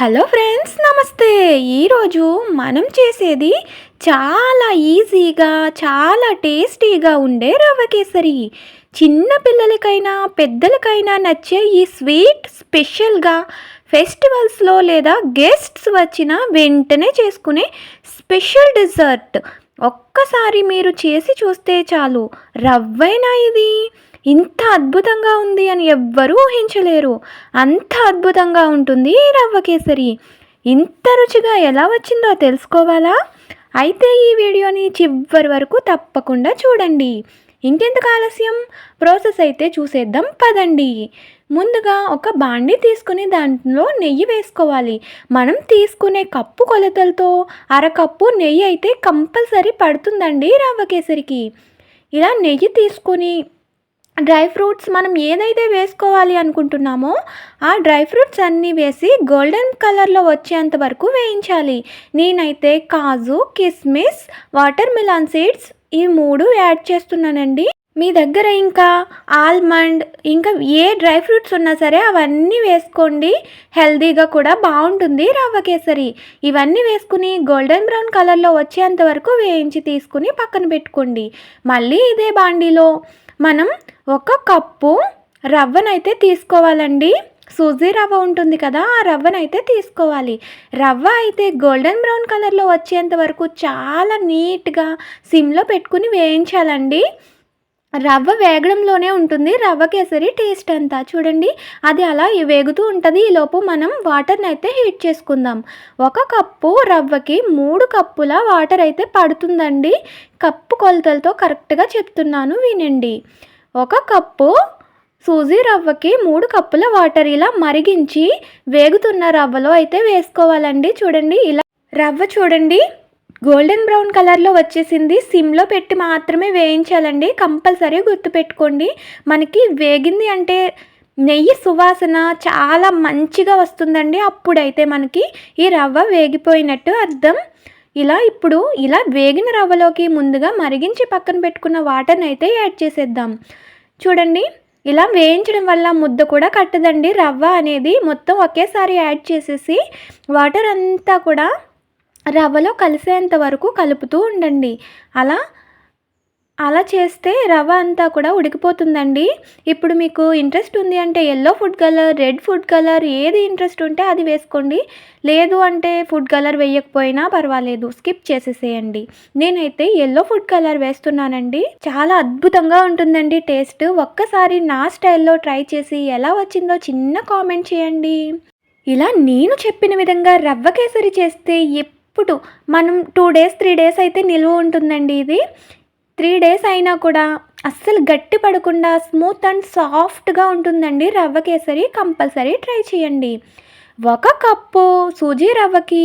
Hello friends నమస్తే. ఈరోజు మనం చేసేది చాలా ఈజీగా చాలా టేస్టీగా ఉండే రవ్వ కేసరి. చిన్న పిల్లలకైనా పెద్దలకైనా నచ్చే ఈ స్వీట్ స్పెషల్గా ఫెస్టివల్స్లో లేదా గెస్ట్స్ వచ్చిన వెంటనే చేసుకునే స్పెషల్ డిజర్ట్. ఒక్కసారి మీరు చేసి చూస్తే చాలు. రవ్వైనా ఇది. ఇంత అద్భుతంగా ఉంది అని ఎవ్వరూ ఊహించలేరు. అంత అద్భుతంగా ఉంటుంది ఈ రవ్వ కేసరి. ఇంత రుచిగా ఎలా వచ్చిందో తెలుసుకోవాలా? అయితే ఈ వీడియోని చివరి వరకు తప్పకుండా చూడండి. ఇంకెందుకు ఆలస్యం? ప్రాసెస్ అయితే చూసేద్దాం పదండి. ముందుగా ఒక బాండి తీసుకుని దాంట్లో నెయ్యి వేసుకోవాలి. మనం తీసుకునే కప్పు కొలతలతో అరకప్పు నెయ్యి అయితే కంపల్సరీ పడుతుందండి రవ్వ కేసరికి. ఇలా నెయ్యి తీసుకొని డ్రై ఫ్రూట్స్ మనం ఏదైతే వేసుకోవాలి అనుకుంటున్నామో ఆ డ్రై ఫ్రూట్స్ అన్నీ వేసి గోల్డెన్ కలర్లో వచ్చేంత వరకు వేయించాలి. నేనైతే కాజు కిస్మిస్ వాటర్ మిలాన్ సీడ్స్ ఈ మూడు యాడ్ చేస్తున్నానండి. మీ దగ్గర ఇంకా ఆల్మండ్ ఇంకా ఏ డ్రై ఫ్రూట్స్ ఉన్నా సరే అవన్నీ వేసుకోండి. హెల్దీగా కూడా బాగుంటుంది రవ్వ కేసరి. ఇవన్నీ వేసుకుని గోల్డెన్ బ్రౌన్ కలర్లో వచ్చేంత వరకు వేయించి తీసుకుని పక్కన పెట్టుకోండి. మళ్ళీ ఇదే బాండీలో మనం ఒక కప్పు రవ్వనైతే తీసుకోవాలండి. సూజీ రవ్వ ఉంటుంది కదా ఆ రవ్వనైతే తీసుకోవాలి. రవ్వ అయితే గోల్డెన్ బ్రౌన్ కలర్లో వచ్చేంత వరకు చాలా నీట్గా సిమ్లో పెట్టుకుని వేయించాలండి. రవ్వ వేగడంలోనే ఉంటుంది. రవ్వ కేసరి టేస్ట్ అంతా చూడండి. అది అలా వేగుతూ ఉంటుంది. ఈలోపు మనం వాటర్ని అయితే హీట్ చేసుకుందాం. ఒక కప్పు రవ్వకి మూడు కప్పుల వాటర్ అయితే పడుతుందండి. కప్పు కొలతలతో కరెక్ట్గా చెప్తున్నాను వినండి. ఒక కప్పు సూజీ రవ్వకి మూడు కప్పుల వాటర్ ఇలా మరిగించి వేగుతున్న రవ్వలో అయితే వేసుకోవాలండి. చూడండి ఇలా రవ్వ చూడండి. గోల్డెన్ బ్రౌన్ కలర్లో వచ్చేసింది. సిమ్లో పెట్టి మాత్రమే వేయించాలండి. కంపల్సరీ గుర్తుపెట్టుకోండి. మనకి వేగింది అంటే నెయ్యి సువాసన చాలా మంచిగా వస్తుందండి. అప్పుడైతే మనకి ఈ రవ్వ వేగిపోయినట్టు అర్థం. ఇలా ఇప్పుడు ఇలా వేగిన రవ్వలోకి ముందుగా మరిగించి పక్కన పెట్టుకున్న వాటర్ని అయితే యాడ్ చేసేద్దాం. చూడండి ఇలా వేయించడం వల్ల ముద్ద కూడా కట్టదండి. రవ్వ అనేది మొత్తం ఒకేసారి యాడ్ చేసేసి వాటర్ అంతా కూడా రవ్వలో కలిసేంత వరకు కలుపుతూ ఉండండి. అలా అలా చేస్తే రవ్వ అంతా కూడా ఉడికిపోతుందండి. ఇప్పుడు మీకు ఇంట్రెస్ట్ ఉంది అంటే yellow food colour red food colour ఏది ఇంట్రెస్ట్ ఉంటే అది వేసుకోండి. లేదు అంటే ఫుడ్ కలర్ వేయకపోయినా పర్వాలేదు స్కిప్ చేసేసేయండి. నేనైతే ఎల్లో ఫుడ్ కలర్ వేస్తున్నానండి. చాలా అద్భుతంగా ఉంటుందండి టేస్ట్. ఒక్కసారి నా స్టైల్లో ట్రై చేసి ఎలా వచ్చిందో చిన్న కామెంట్ చేయండి. ఇలా నేను చెప్పిన విధంగా రవ్వ కేసరి చేస్తే ఇప్పుడు మనం టూ డేస్ త్రీ డేస్ అయితే నిల్వ ఉంటుందండి ఇది. త్రీ డేస్ అయినా కూడా అస్సలు గట్టి పడకుండా స్మూత్ అండ్ సాఫ్ట్గా ఉంటుందండి రవ్వ కేసరి కంపల్సరీ ట్రై చేయండి. ఒక కప్పు సూజీ రవ్వకి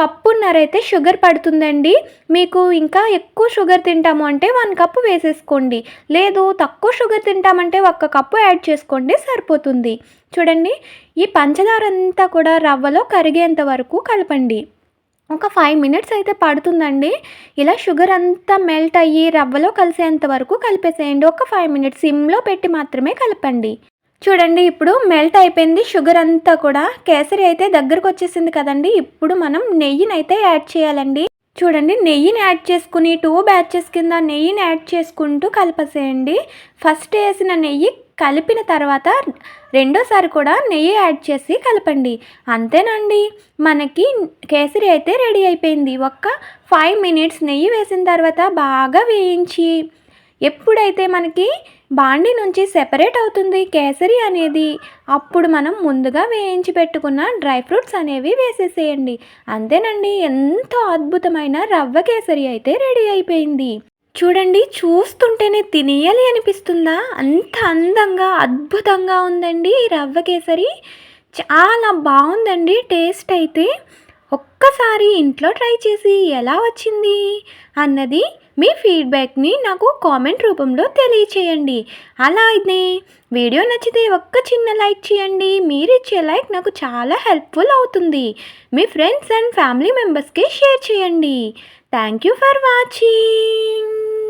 కప్పున్నరైతే షుగర్ పడుతుందండి. మీకు ఇంకా ఎక్కువ షుగర్ తింటాము అంటే వన్ కప్పు వేసేసుకోండి. లేదు తక్కువ షుగర్ తింటామంటే ఒక్క కప్పు యాడ్ చేసుకోండి సరిపోతుంది. చూడండి ఈ పంచదార అంతా కూడా రవ్వలో కరిగేంత వరకు కలపండి. ఒక ఫైవ్ మినిట్స్ అయితే పడుతుందండి. ఇలా షుగర్ అంతా మెల్ట్ అయ్యి రవ్వలో కలిసేంత వరకు కలిపేసేయండి. ఒక ఫైవ్ మినిట్స్ సిమ్లో పెట్టి మాత్రమే కలపండి. చూడండి ఇప్పుడు మెల్ట్ అయిపోయింది. షుగర్ అంతా కూడా కేసరి అయితే దగ్గరకు వచ్చేసింది కదండి. ఇప్పుడు మనం నెయ్యిని అయితే యాడ్ చేయాలండి. చూడండి నెయ్యిని యాడ్ చేసుకుని టూ బ్యాచెస్ కింద నెయ్యిని యాడ్ చేసుకుంటూ కలిపేసేయండి. ఫస్ట్ వేసిన నెయ్యి కలిపిన తర్వాత రెండోసారి కూడా నెయ్యి యాడ్ చేసి కలపండి. అంతేనండి. మనకి కేసరి అయితే రెడీ అయిపోయింది. ఒక్క ఫైవ్ మినిట్స్ నెయ్యి వేసిన తర్వాత బాగా వేయించి ఎప్పుడైతే మనకి బాండి నుంచి సెపరేట్ అవుతుంది కేసరి అనేది అప్పుడు మనం ముందుగా వేయించి పెట్టుకున్న డ్రై ఫ్రూట్స్ అనేవి వేసేసేయండి. అంతేనండి. ఎంతో అద్భుతమైన రవ్వ కేసరి అయితే రెడీ అయిపోయింది. చూడండి చూస్తుంటేనే తినేయాలి అనిపిస్తుందా? అంత అందంగా అద్భుతంగా ఉందండి ఈ రవ్వ కేసరి. చాలా బాగుందండి టేస్ట్ అయితే. ఒక్కసారి ఇంట్లో ట్రై చేసి ఎలా వచ్చింది? అన్నది మీ ఫీడ్బ్యాక్ని నాకు కామెంట్ రూపంలో తెలియచేయండి. అలాగే వీడియో నచ్చితే ఒక్క చిన్న లైక్ చేయండి. మీరు ఇచ్చే లైక్ నాకు చాలా హెల్ప్ఫుల్ అవుతుంది. మీ ఫ్రెండ్స్ అండ్ ఫ్యామిలీ మెంబర్స్కి షేర్ చేయండి. Thank you for watching